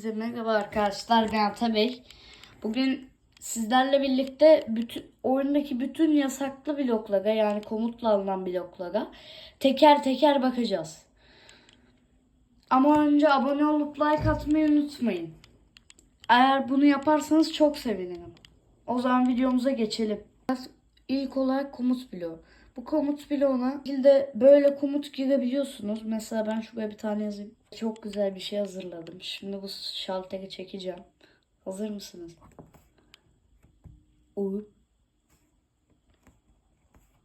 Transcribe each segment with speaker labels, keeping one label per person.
Speaker 1: Herkese merhaba arkadaşlar ben Ata Bey. Bugün sizlerle birlikte bütün oyundaki bütün yasaklı bloklara yani komutla alınan bloklara teker teker bakacağız. Ama önce abone olup like atmayı unutmayın. Eğer bunu yaparsanız çok sevinirim. O zaman videomuza geçelim. İlk olarak komut bloğu. Bu komut bloğuna şekilde böyle komut girebiliyorsunuz. Mesela ben şuraya bir tane yazayım. Çok güzel bir şey hazırladım. Şimdi bu şalteri çekeceğim. Hazır mısınız? Uy.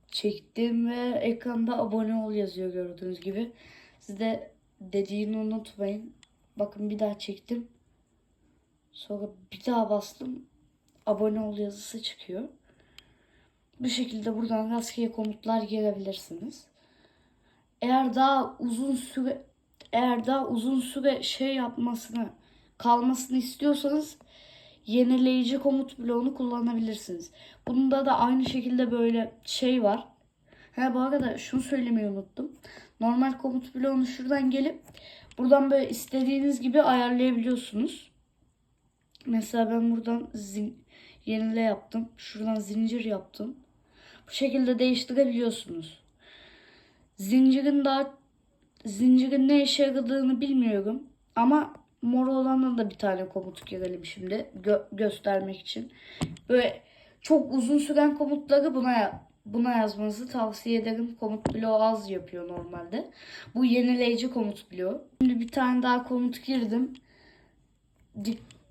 Speaker 1: Çektim ve ekranda abone ol yazıyor gördüğünüz gibi. Siz de dediğini unutmayın. Bakın bir daha çektim. Sonra bir daha bastım. Abone ol yazısı çıkıyor. Bu şekilde buradan rastgele komutlar girebilirsiniz. Eğer daha uzun süre eğer daha uzun süre şey yapmasını kalmasını istiyorsanız yenileyici komut bloğunu kullanabilirsiniz. Bunda da aynı şekilde böyle şey var. Ha bu arada şunu söylemeyi unuttum. Normal komut bloğunu şuradan gelip buradan böyle istediğiniz gibi ayarlayabiliyorsunuz. Mesela ben buradan zin yenile yaptım. Şuradan zincir yaptım. Bu şekilde değiştirebiliyorsunuz. Zincirin daha zincirin ne işe yaradığını bilmiyorum. Ama mor olana da bir tane komut girelim şimdi gö- göstermek için. Böyle çok uzun süren komutları buna buna yazmanızı tavsiye ederim. Komut bloğu az yapıyor normalde. Bu yenileyici komut bloğu. Şimdi bir tane daha komut girdim.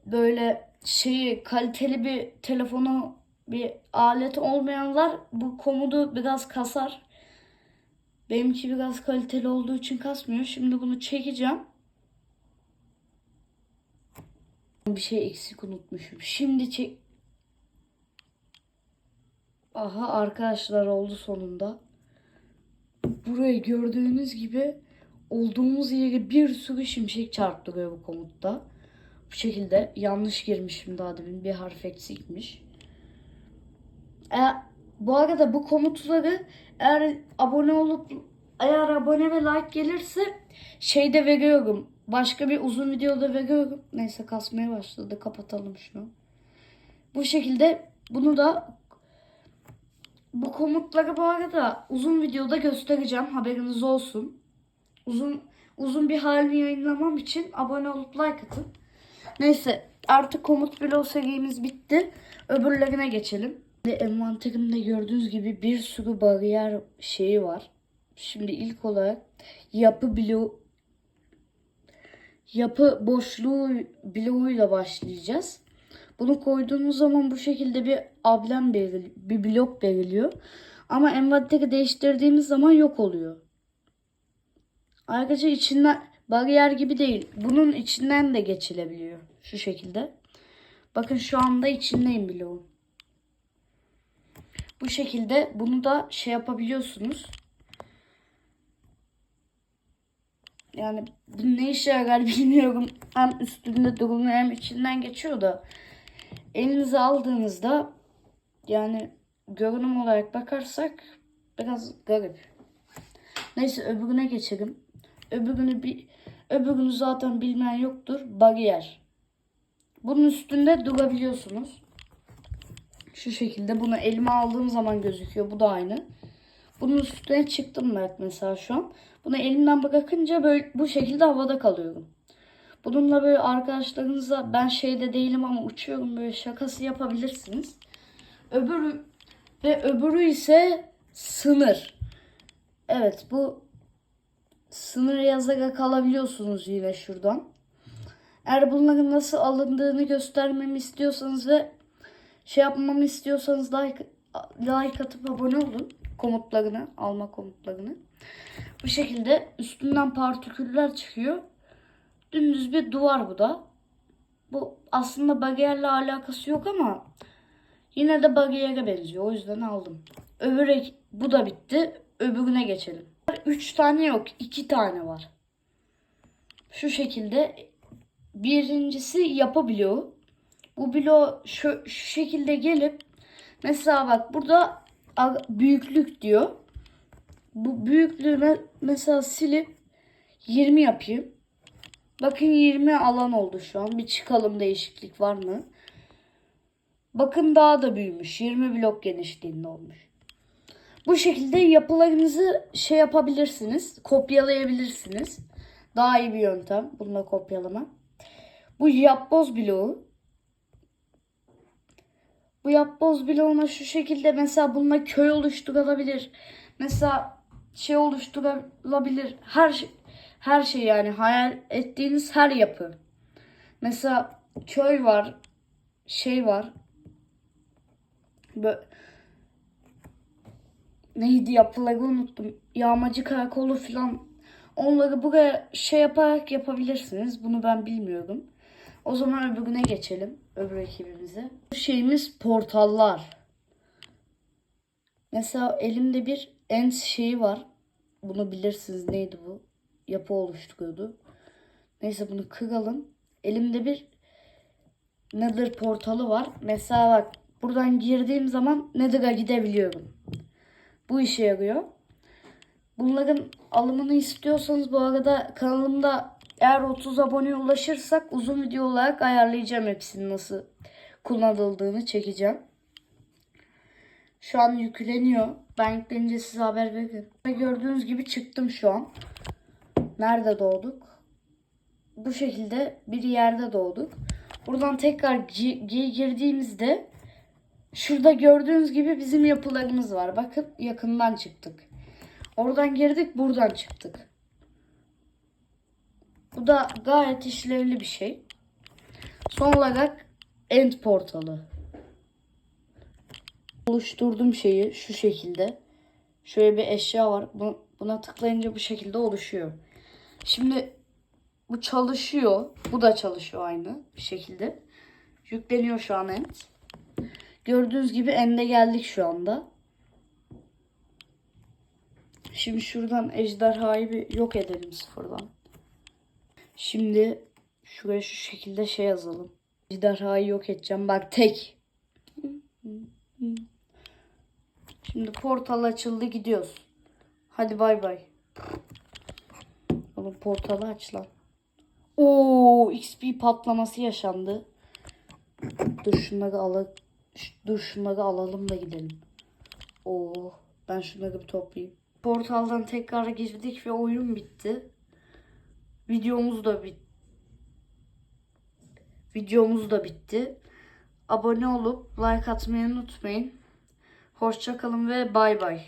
Speaker 1: Böyle şeyi kaliteli bir telefonu bir alet olmayanlar bu komodu biraz kasar. Benimki biraz kaliteli olduğu için kasmıyor. Şimdi bunu çekeceğim. Bir şey eksik unutmuşum. Şimdi çek... Aha arkadaşlar oldu sonunda. Burayı gördüğünüz gibi olduğumuz yere bir sürü şimşek çarptırıyor bu komutta. Bu şekilde yanlış girmişim daha demin. Bir harf eksikmiş. E, bu arada bu komutları eğer abone olup eğer abone ve like gelirse şeyde veriyorum. Başka bir uzun videoda veriyorum. Neyse kasmaya başladı. Kapatalım şunu. Bu şekilde bunu da bu komutları bu arada uzun videoda göstereceğim. Haberiniz olsun. Uzun uzun bir halini yayınlamam için abone olup like atın. Neyse artık komut bloğu serimiz bitti. Öbürlerine geçelim. Envanterimde gördüğünüz gibi bir sürü bariyer şeyi var. Şimdi ilk olarak yapı bloğu yapı boşluğu bloğuyla başlayacağız. Bunu koyduğunuz zaman bu şekilde bir ablem belirli, bir blok belirliyor. Ama envanteri değiştirdiğimiz zaman yok oluyor. Ayrıca içinden bariyer gibi değil. Bunun içinden de geçilebiliyor. Şu şekilde. Bakın şu anda içindeyim bloğun. Bu şekilde bunu da şey yapabiliyorsunuz. Yani ne işe yarar bilmiyorum. Hem üstünde durmuyor hem içinden geçiyor da. Elinize aldığınızda yani görünüm olarak bakarsak biraz garip. Neyse öbürüne geçelim. Öbürünü bir öbürünü zaten bilmeyen yoktur. Bariyer. Bunun üstünde durabiliyorsunuz. Şu şekilde bunu elime aldığım zaman gözüküyor. Bu da aynı. Bunun üstüne çıktım ben mesela şu an. Bunu elimden bırakınca böyle bu şekilde havada kalıyorum. Bununla böyle arkadaşlarınıza ben şeyde değilim ama uçuyorum böyle şakası yapabilirsiniz. Öbürü ve öbürü ise sınır. Evet bu sınır yazarak alabiliyorsunuz yine şuradan. Eğer bunların nasıl alındığını göstermemi istiyorsanız ve şey yapmamı istiyorsanız like, like atıp abone olun komutlarını, alma komutlarını. Bu şekilde üstünden partiküller çıkıyor. Dümdüz bir duvar bu da. Bu aslında bariyerle alakası yok ama yine de bariyere benziyor. O yüzden aldım. Öbür bu da bitti. Öbürüne geçelim. Üç tane yok. iki tane var. Şu şekilde birincisi yapı bloğu. Bu bloğu şu, şu şekilde gelip mesela bak burada büyüklük diyor. Bu büyüklüğü me- mesela silip 20 yapayım. Bakın 20 alan oldu şu an. Bir çıkalım değişiklik var mı? Bakın daha da büyümüş. 20 blok genişliğinde olmuş. Bu şekilde yapılarınızı şey yapabilirsiniz. Kopyalayabilirsiniz. Daha iyi bir yöntem. Bununla kopyalama. Bu yapboz bloğu. Bu yapboz bloğuna şu şekilde mesela bununla köy oluşturulabilir. Mesela şey oluşturulabilir. Her şey, her şey yani hayal ettiğiniz her yapı. Mesela köy var. Şey var. Böyle neydi yapıları unuttum. Yağmacı karakolu falan. Onları buraya şey yaparak yapabilirsiniz. Bunu ben bilmiyorum. O zaman öbürüne geçelim. Öbür ekibimize. Bu şeyimiz portallar. Mesela elimde bir end şeyi var. Bunu bilirsiniz neydi bu? Yapı oluşturuyordu. Neyse bunu kıralım. Elimde bir Nether portalı var. Mesela bak buradan girdiğim zaman Nether'a gidebiliyorum. Bu işe yarıyor. Bunların alımını istiyorsanız bu arada kanalımda eğer 30 aboneye ulaşırsak uzun video olarak ayarlayacağım hepsini nasıl kullanıldığını çekeceğim. Şu an yükleniyor. Ben yüklenince size haber veririm. Ve gördüğünüz gibi çıktım şu an. Nerede doğduk? Bu şekilde bir yerde doğduk. Buradan tekrar gi- gi- girdiğimizde şurada gördüğünüz gibi bizim yapılarımız var. Bakın yakından çıktık. Oradan girdik buradan çıktık. Bu da gayet işlevli bir şey. Son olarak end portalı. Oluşturduğum şeyi şu şekilde. Şöyle bir eşya var. Bu- Buna tıklayınca bu şekilde oluşuyor. Şimdi bu çalışıyor. Bu da çalışıyor aynı bir şekilde. Yükleniyor şu an end. Gördüğünüz gibi end'e geldik şu anda. Şimdi şuradan ejderhayı bir yok edelim sıfırdan. Şimdi şuraya şu şekilde şey yazalım. Ejderhayı yok edeceğim. Bak tek. Şimdi portal açıldı gidiyoruz. Hadi bay bay. Oğlum portalı aç lan. Oo, XP patlaması yaşandı. Dur şunları alalım. Dur şunları alalım da gidelim. Oo, ben şunları bir toplayayım. Portaldan tekrar girdik ve oyun bitti. Videomuz da bitti. Videomuz da bitti. Abone olup like atmayı unutmayın. Hoşça kalın ve bay bay.